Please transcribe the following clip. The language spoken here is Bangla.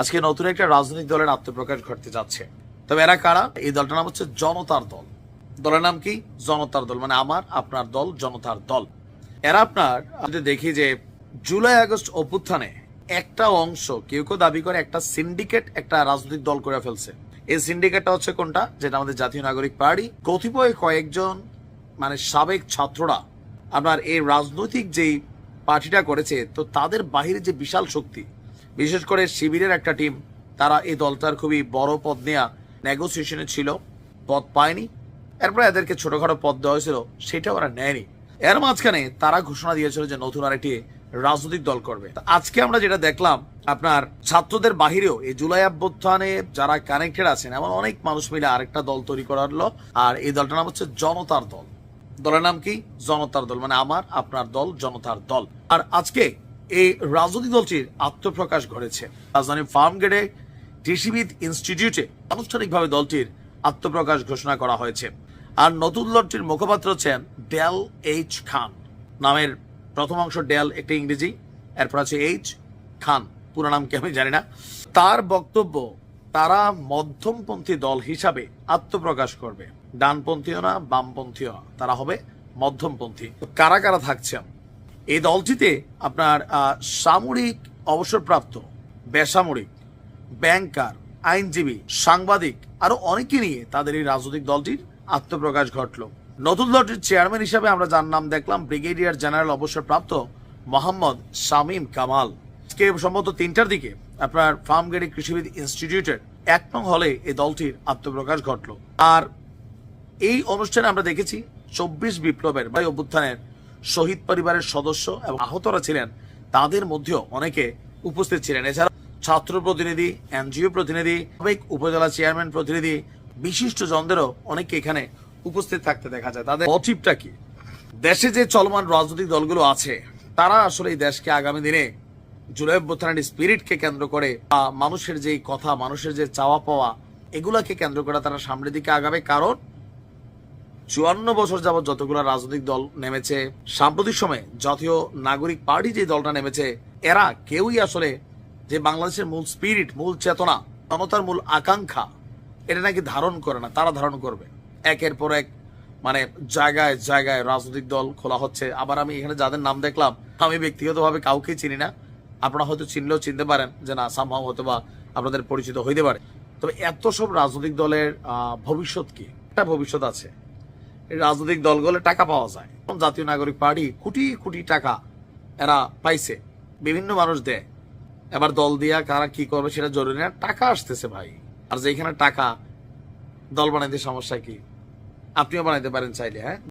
আজকে নতুন একটা রাজনৈতিক দলের আত্মপ্রকাশ ঘটতে যাচ্ছে। তবে এরা কারা? এই দলটার নাম হচ্ছে জনতার দল। দলের নাম কি? জনতার দল মানে আমার, আপনার দল, জনতার দল। এরা আপনার যদি দেখি যে জুলাই, আগস্ট অভ্যুত্থানে একটা অংশ, কেউ কেউ দাবি করে একটা সিন্ডিকেট একটা রাজনৈতিক দল করে ফেলছে। এই সিন্ডিকেটটা হচ্ছে কোনটা? যেটা আমাদের জাতীয় নাগরিক পার্টি। কতিপয় কয়েকজন মানে সাবেক ছাত্ররা আপনার এই রাজনৈতিক যেই পার্টিটা করেছে, তো তাদের বাহিরে যে বিশাল শক্তি বিশেষ করে শিবিরের একটা টিম তারা এই দলটার খুবই বড় পদ নেয়া নেগোসিয়েশনে ছিল, পদ পায়নি। এরপরে এদেরকে ছোটখাটো পদ দেওয়া হয়েছিল সেটা ওরা নেয়নি। এর মাঝখানে তারা ঘোষণা দিয়েছিল যে নতুন আরেকটি রাজনৈতিক দল করবে। আজকে আমরা যেটা দেখলাম, আপনার ছাত্রদের বাহিরেও এই জুলাই অভ্যুত্থানে যারা কানেক্টেড আছেন, এমন অনেক মানুষ মিলে আরেকটা দল তৈরি করালো, আর এই দলটার নাম হচ্ছে জনতার দল। দলের নাম কি? জনতার দল মানে আমার, আপনার দল, জনতার দল। আর আজকে এই রাজনৈতিক দলটির আত্মপ্রকাশ ঘটেছে। রাজধানী ফার্ম গেটে কৃষিবিদ ইনস্টিটিউটে আনুষ্ঠানিকভাবে দলটির আত্মপ্রকাশ ঘোষণা করা হয়েছে। আর নতুন দলটির মুখপাত্র হচ্ছেন ডেল এইচ খান। নামের প্রথম অংশ ডেল একটি ইংরেজি, এরপর আছে এইচ খান। পুরো নাম কি আমি জানি না। তার বক্তব্য, তারা মধ্যমপন্থী দল হিসাবে আত্মপ্রকাশ করবে। ডানপন্থীও না বামপন্থীও না তারা হবে মধ্যমপন্থী। কারা কারা থাকছেন? এই দলটিতে আপনার সামরিক অবসরপ্রাপ্ত, বেসামরিক, ব্যাংকার, আইনজীবী, সাংবাদিক, আরও অনেকে নিয়ে তাদের এই রাজনৈতিক দলটির আত্মপ্রকাশ ঘটলো। নতুন দলটির চেয়ারম্যান হিসাবে আমরা যার নাম দেখলাম, ব্রিগেডিয়ার জেনারেল অবসরপ্রাপ্ত মোহাম্মদ শামীম কামাল। আজকে সম্ভবত তিনটার দিকে আপনার ফার্মগেড়ি কৃষিবিদ ইনস্টিটিউটের এক নং হলে এই দলটির আত্মপ্রকাশ ঘটলো। আর এই অনুষ্ঠানে আমরা দেখেছি চব্বিশ বিপ্লবের বা অভ্যুত্থানের শহীদ পরিবারের সদস্য এবং আহতরা ছিলেন, তাদের মধ্যেও অনেকে উপস্থিত ছিলেন। এছাড়া ছাত্র প্রতিনিধি, এনজিও প্রতিনিধি, সাবেক উপজেলা চেয়ারম্যান প্রতিনিধি বিশিষ্ট জনদেরও অনেকে এখানে উপস্থিত থাকতে দেখা যায়। তাদের মোটিভটা কি? দেশে যে চলমান রাজনৈতিক দলগুলো আছে, তারা আসলে এই দেশকে আগামী দিনে জুলাই অভ্যুত্থানের স্পিরিটকে কেন্দ্র করে বা মানুষের যে কথা, মানুষের যে চাওয়া পাওয়া, এগুলাকে কেন্দ্র করে তারা সামনের দিকে আগাবে। কারণ চুয়ান্ন বছর যাবত যতগুলো রাজনৈতিক দল নেমেছে, সাম্প্রতিক সময়ে জাতীয় নাগরিক পার্টি যে দলটা নেমেছে, এরা কেউই আসলে যে বাংলাদেশের মূল স্পিরিট, মূল চেতনা জনতার মূল আকাঙ্ক্ষা, এটা নাকি ধারণ করে না, তারা ধারণ করবে। একের পর এক মানে জায়গায় জায়গায় রাজনৈতিক দল খোলা হচ্ছে। আবার আমি এখানে যাদের নাম দেখলাম, আমি ব্যক্তিগতভাবে কাউকে চিনি না। আপনারা হয়তো চিনলেও চিনতে পারেন যে না সামহাও হয়তো বা আপনাদের পরিচিত হইতে পারে। তবে এত সব রাজনৈতিক দলের ভবিষ্যৎ কি? একটা ভবিষ্যৎ আছে। রাজনৈতিক দলগুলো টাকা পাওয়া যায়। জাতীয় নাগরিক পার্টি কোটি কোটি টাকা এরা পাইছে, বিভিন্ন মানুষ দেয়। এবার দল দিয়া কারা কি করবে সেটা জরুরি না, টাকা আসতেছে ভাই। আর যেখানে টাকা, দল বানাইতে সমস্যা কি? আপনিও বানাইতে পারেন চাইলে হ্যাঁ?